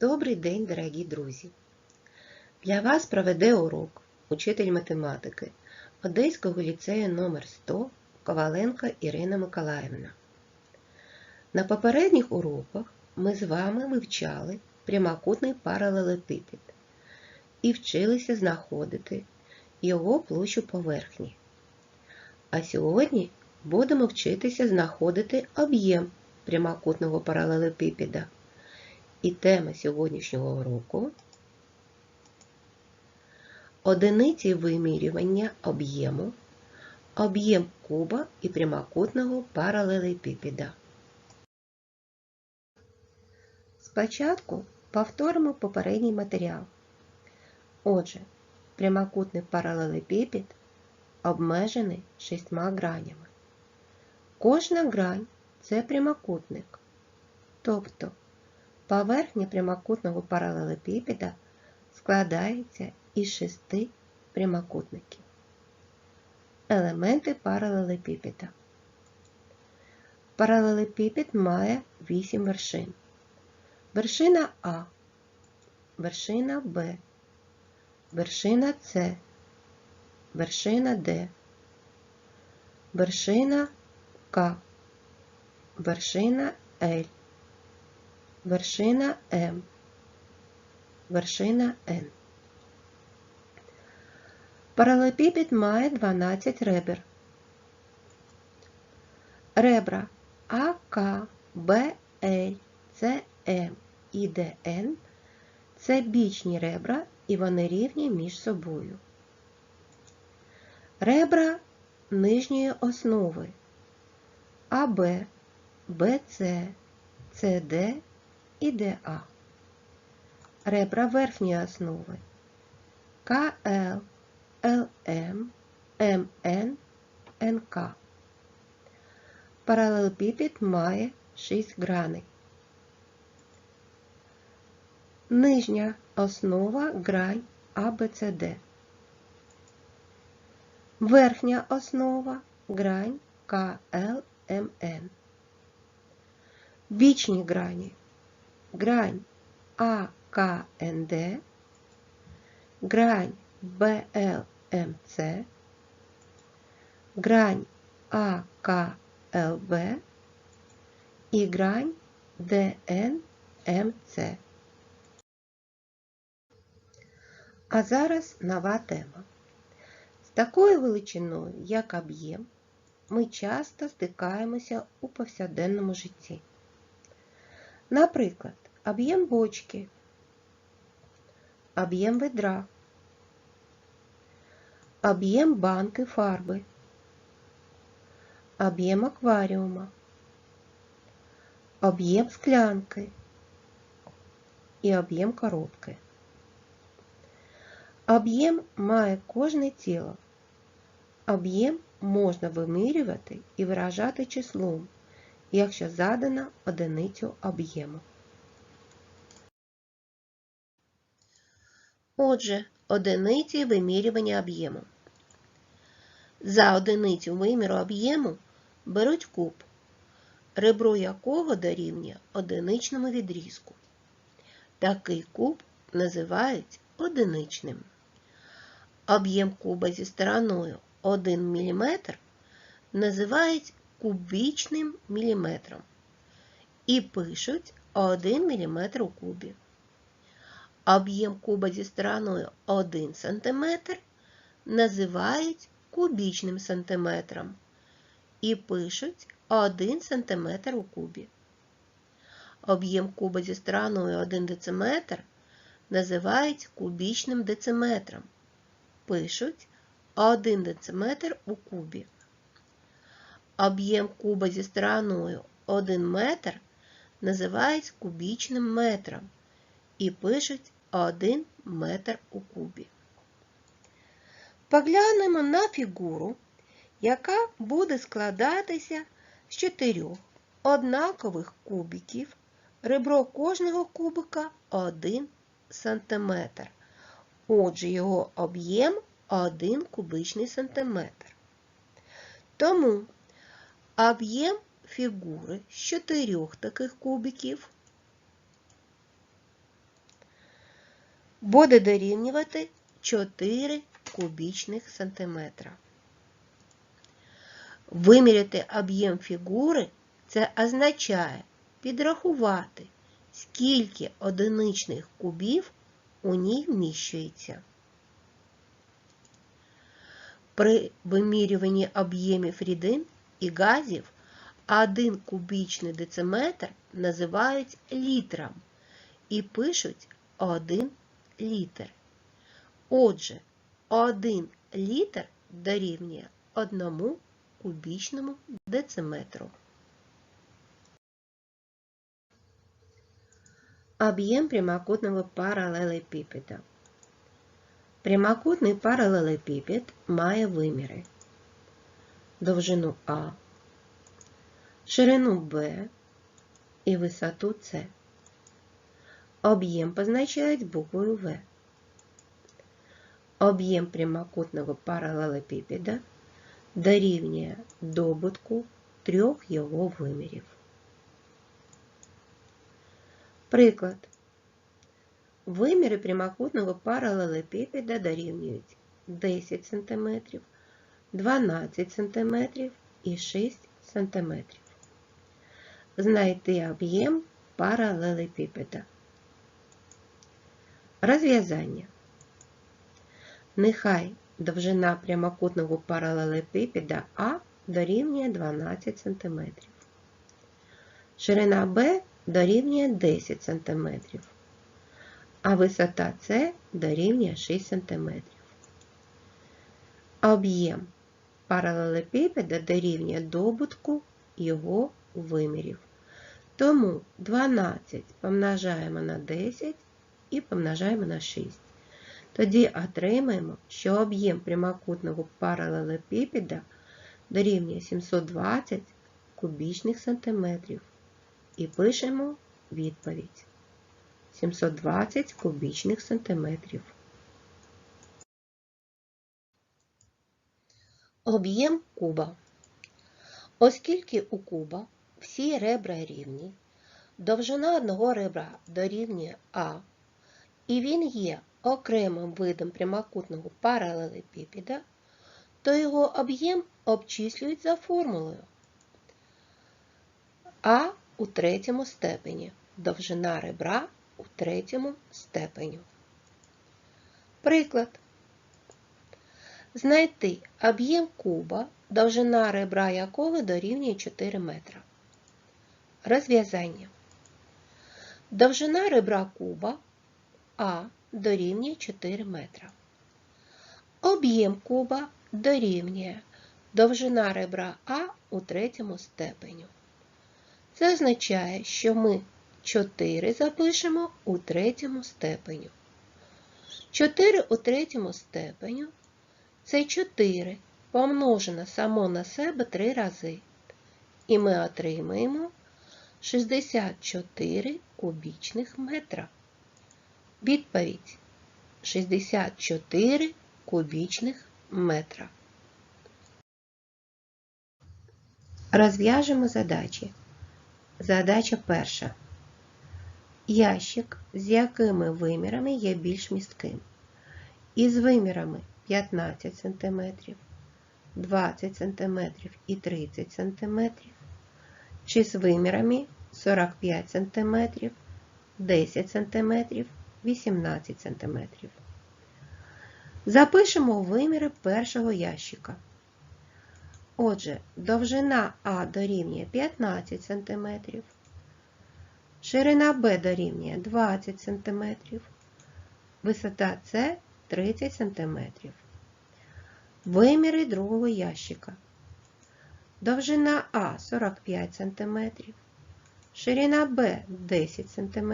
Добрий день, дорогі друзі! Для вас проведе урок учитель математики Одеського ліцею номер 100 Коваленко Ірина Миколаївна. На попередніх уроках ми з вами вивчали прямокутний паралелепіпед і вчилися знаходити його площу поверхні. А сьогодні будемо вчитися знаходити об'єм прямокутного паралелепіпеда. І тема сьогоднішнього уроку одиниці вимірювання об'єму, об'єм куба і прямокутного паралелепіпеда. Спочатку повторимо попередній матеріал. Отже, прямокутний паралелепіпед обмежений шістьма гранями. Кожна грань це прямокутник. Тобто Поверхня прямокутного паралелепіпеда складається із шести прямокутників. Елементи паралелепіпеда. Паралелепіпед має 8 вершин. Вершина А, вершина Б, вершина С, вершина Д, вершина К, вершина Л вершина М, вершина Н. Паралепіпед має 12 ребер. Ребра АК, БЛ, СМ і ДН це бічні ребра і вони рівні між собою. Ребра нижньої основи АБ, БЦ, СД і ДА. Ребра верхньої основи КЛ, ЛМ, МН, НК. Паралелепіпед має 6 граней. Нижня основа грань АБЦД. Верхня основа грань КЛМН. Бічні грані грань АКНД, грань БЛМЦ, грань АКЛБ і грань ДНМЦ. А зараз нова тема. З такою величиною, як об'єм, ми часто стикаємося у повсякденному житті. Наприклад, об'єм бочки, об'єм ведра, об'єм банки фарби, об'єм акваріума, об'єм склянки і об'єм коробки. Об'єм має кожне тіло. Об'єм можна вимірювати і виражати числом якщо задано одиницю об'єму. Отже, одиниці вимірювання об'єму. За одиницю виміру об'єму беруть куб, ребро якого дорівнює одиничному відрізку. Такий куб називають одиничним. Об'єм куба зі стороною 1 мм називають кубічним міліметром і пишуть 1 мм у кубі. Об'єм куба зі стороною 1 см називають кубічним сантиметром і пишуть 1 см у кубі. Об'єм куба зі стороною 1 дециметр називають кубічним дециметром. Пишуть 1 дециметр у кубі. Об'єм куба зі стороною 1 метр називають кубічним метром і пишуть 1 метр у кубі. Поглянемо на фігуру, яка буде складатися з чотирьох однакових кубиків, ребро кожного кубика 1 см. Отже, його об'єм 1 кубичний сантиметр. Тому Об'єм фігури з чотирьох таких кубиків буде дорівнювати 4 кубічних сантиметра. Виміряти об'єм фігури це означає підрахувати, скільки одиничних кубів у ній вміщується. При вимірюванні об'ємів рідин і газів 1 кубічний дециметр називають літром і пишуть 1 літр. Отже, 1 літр дорівнює 1 кубічному дециметру. Об'єм прямокутного паралелепіпеда. Прямокутний паралелепіпед має виміри довжину А, ширину Б і висоту С. Об'єм позначають буквою В. Об'єм прямокутного паралелепіпеда дорівнює добутку трьох його вимірів. Приклад. Виміри прямокутного паралелепіпеда дорівнюють 10 см, 12 см і 6 см. Знайти об'єм паралелепіпеда. Розв'язання. Нехай довжина прямокутного паралелепіпеда А дорівнює 12 см. Ширина Б дорівнює 10 см, а висота С дорівнює 6 см. Об'єм паралелепіпеда дорівнює добутку його вимірів. Тому 12 помножаємо на 10 і помножаємо на 6. Тоді отримаємо, що об'єм прямокутного паралелепіпеда дорівнює 720 кубічних сантиметрів. І пишемо відповідь 720 кубічних сантиметрів. Об'єм куба. Оскільки у куба всі ребра рівні, довжина одного ребра дорівнює А, і він є окремим видом прямокутного паралелепіпеда, то його об'єм обчислюють за формулою А у третьому степені, довжина ребра у третьому степеню. Приклад. Знайти об'єм куба, довжина ребра якого дорівнює 4 метра. Розв'язання. Довжина ребра куба А дорівнює 4 метра. Об'єм куба дорівнює довжина ребра А у третьому степеню. Це означає, що ми 4 запишемо у третьому степеню. 4 у третьому степеню це 4 помножено само на себе 3 рази. І ми отримаємо 64 кубічних метра. Відповідь 64 кубічних метра. Розв'яжемо задачі. Задача перша. Ящик, з якими вимірами є більш містким. Із вимірами 15 см, 20 см і 30 см, чи з вимірами 45 см, 10 см, 18 см. Запишемо виміри першого ящика. Отже, довжина А дорівнює 15 см, ширина Б дорівнює 20 см, висота С 30 см. Виміри другого ящика. Довжина А 45 см, ширина Б 10 см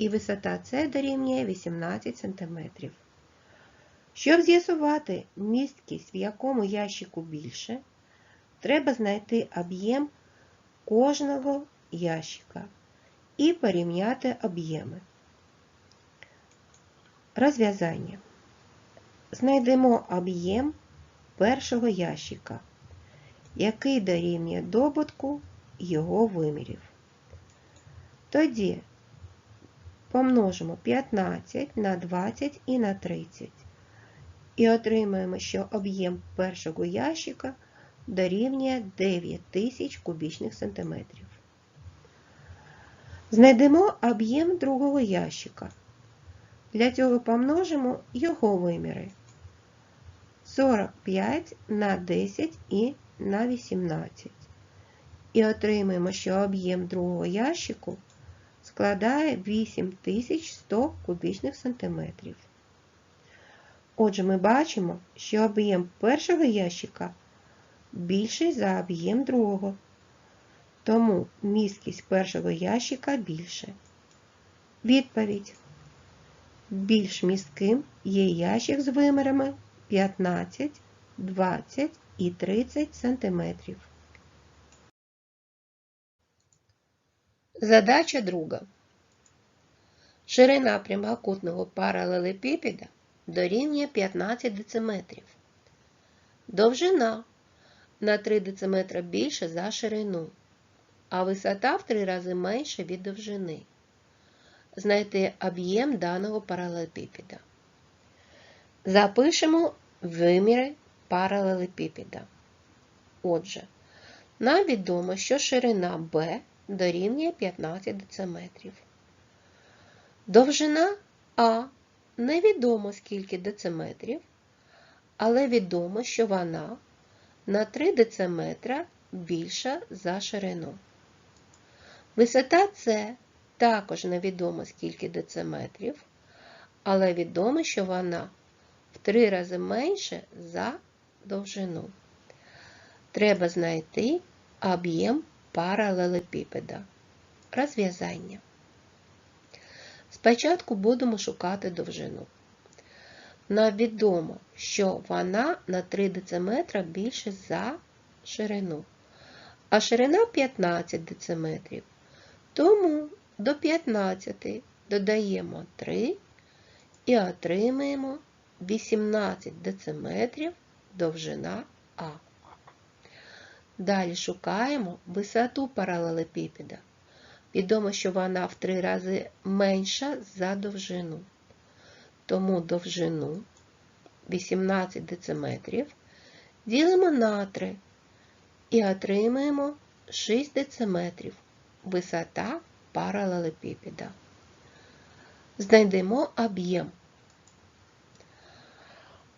і висота С дорівнює 18 см. Щоб з'ясувати місткість, в якому ящику більше, треба знайти об'єм кожного ящика і порівняти об'єми. Розв'язання. Знайдемо об'єм першого ящика, який дорівнює добутку його вимірів. Тоді помножимо 15 на 20 і на 30. І отримаємо, що об'єм першого ящика дорівнює 9000 кубічних сантиметрів. Знайдемо об'єм другого ящика. Для цього помножимо його виміри. 45 на 10 і на 18. І отримаємо, що об'єм другого ящику складає 8100 кубічних сантиметрів. Отже, ми бачимо, що об'єм першого ящика більший за об'єм другого. Тому місткість першого ящика більше. Відповідь. Більш містким є ящик з вимірами 15, 20 і 30 см. Задача друга. Ширина прямокутного паралелепіпеда дорівнює 15 дециметрів. Довжина на 3 дециметра більше за ширину, а висота в 3 рази менша від довжини. Знайти об'єм даного паралелепіпеда. Запишемо виміри паралелепіпеда. Отже, нам відомо, що ширина B дорівнює 15 дециметрів. Довжина А невідомо скільки дециметрів, але відомо, що вона на 3 дециметра більша за ширину. Висота С також невідомо скільки дециметрів, але відомо, що вона в 3 рази менше за довжину. Треба знайти об'єм паралелепіпеда. Розв'язання. Спочатку будемо шукати довжину. Нам відомо, що вона на 3 дециметра більше за ширину, а ширина 15 дециметрів. Тому до 15 додаємо 3 і отримаємо 18 дециметрів довжина А. Далі шукаємо висоту паралелепіпеда. Відомо, що вона в 3 рази менша за довжину. Тому довжину 18 дециметрів ділимо на 3 і отримаємо 6 дециметрів висота паралелепіпеда. Знайдемо об'єм.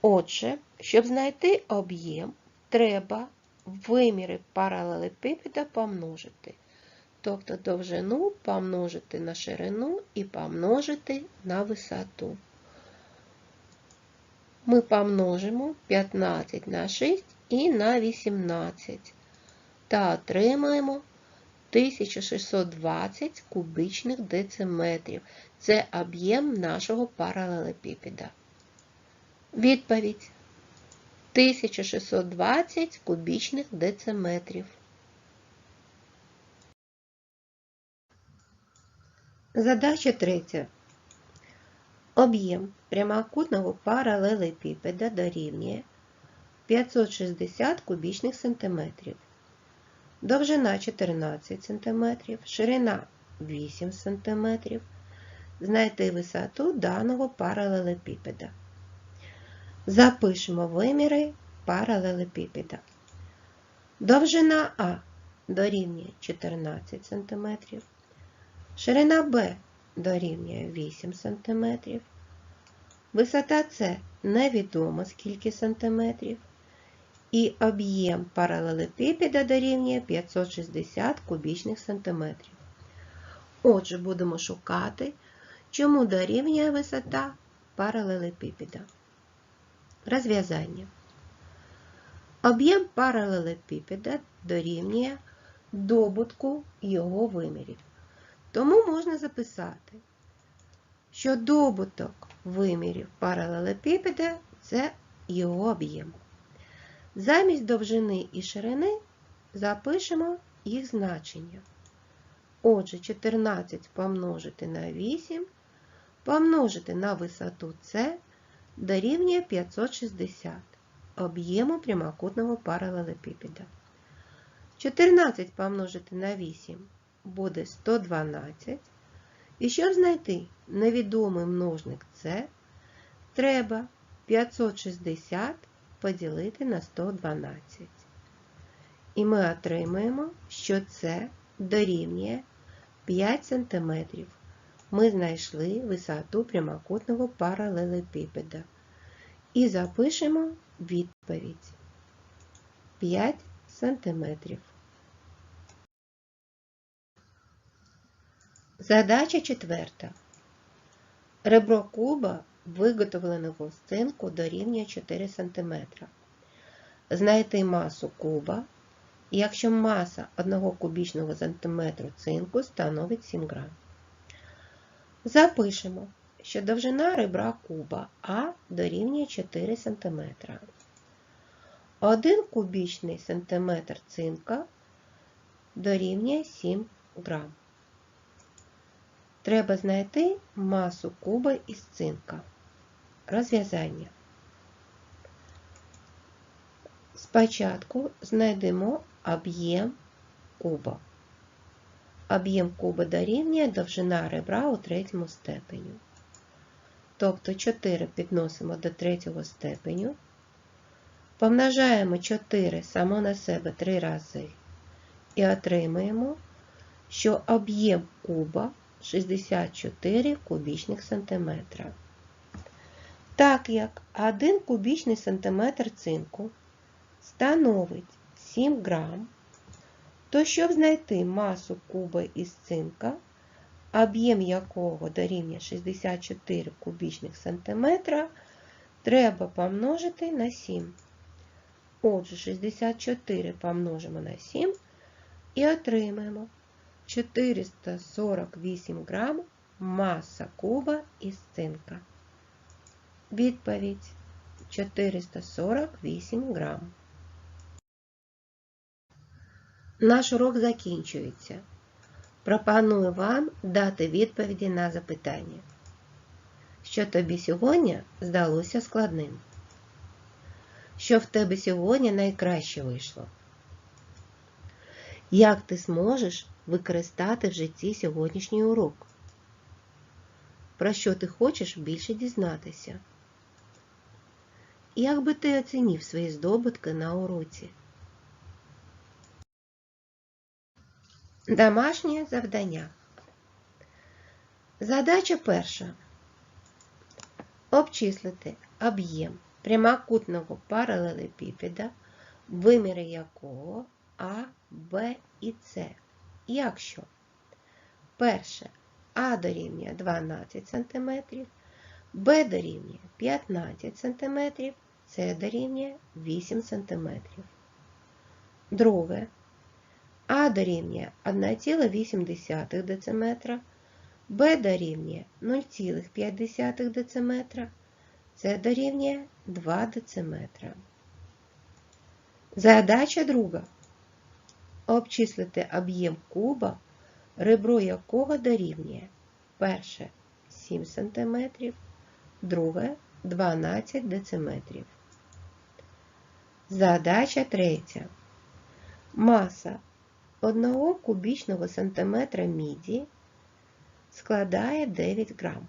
Отже, щоб знайти об'єм, треба виміри паралелепіпеда помножити. Тобто довжину помножити на ширину і помножити на висоту. Ми помножимо 15 на 6 і на 18 та отримаємо 1620 кубічних дециметрів. Це об'єм нашого паралелепіпеда. Відповідь 1620 кубічних дециметрів. Задача третя. Об'єм прямокутного паралелепіпеда дорівнює 560 кубічних сантиметрів. Довжина 14 см, ширина 8 см. Знайти висоту даного паралелепіпеда. Запишемо виміри паралелепіпеда. Довжина А дорівнює 14 см. Ширина Б дорівнює 8 см. Висота С невідомо скільки сантиметрів. І об'єм паралелепіпеда дорівнює 560 кубічних сантиметрів. Отже, будемо шукати, чому дорівнює висота паралелепіпеда. Розв'язання. Об'єм паралелепіпеда дорівнює добутку його вимірів. Тому можна записати, що добуток вимірів паралелепіпеда це його об'єм. Замість довжини і ширини запишемо їх значення. Отже, 14 помножити на 8, помножити на висоту С дорівнює 560 об'єму прямокутного паралелепіпеда. 14 помножити на 8 буде 112. І щоб знайти невідомий множник С, треба 560 поділити на 112. І ми отримаємо, що це дорівнює 5 см. Ми знайшли висоту прямокутного паралелепіпеда. І запишемо відповідь 5 см. Задача четверта. Ребро куба, виготовленого з цинку, дорівнює 4 см. Знайти масу куба, якщо маса 1 кубічного сантиметру цинку становить 7 грам. Запишемо, що довжина ребра куба А дорівнює 4 см. 1 кубічний сантиметр цинка дорівнює 7 грам. Треба знайти масу куба із цинка. Розв'язання. Спочатку знайдемо об'єм куба. Об'єм куба дорівнює довжина ребра у третьому степеню. Тобто 4 підносимо до третього степеню. Помножаємо 4 само на себе 3 рази і отримаємо, що об'єм куба 64 кубічних сантиметра. Так як 1 кубічний сантиметр цинку становить 7 грам, то щоб знайти масу куба із цинка, об'єм якого дорівнює 64 кубічних сантиметра, треба помножити на 7. Отже, 64 помножимо на 7 і отримаємо 448 грам маса куба із цинка. Відповідь 448 грам. Наш урок закінчується. Пропоную вам дати відповіді на запитання. Що тобі сьогодні здалося складним? Що в тебе сьогодні найкраще вийшло? Як ти зможеш використати в житті сьогоднішній урок? Про що ти хочеш більше дізнатися? Як би ти оцінив свої здобутки на уроці? Домашнє завдання. Задача перша. Обчислити об'єм прямокутного паралелепіпеда, виміри якого А, Б і С. Якщо перше А дорівнює 12 см, Б дорівнює 15 см, С дорівнює 8 см. Друге а дорівнює 1,8 дециметра, Б дорівнює 0,5 дециметра, С дорівнює 2 дециметра. Задача друга. Обчислити об'єм куба, ребро якого дорівнює перше 7 см, друге 12 дециметрів. Задача третя. Маса 1 кубічного сантиметра міді складає 9 грам.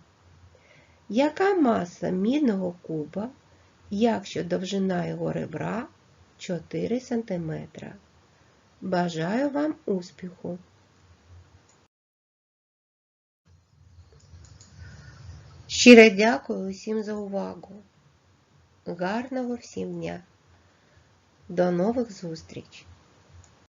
Яка маса мідного куба, якщо довжина його ребра 4 см? Бажаю вам успіху! Щиро дякую усім за увагу. Гарного всім дня! До нових зустріч!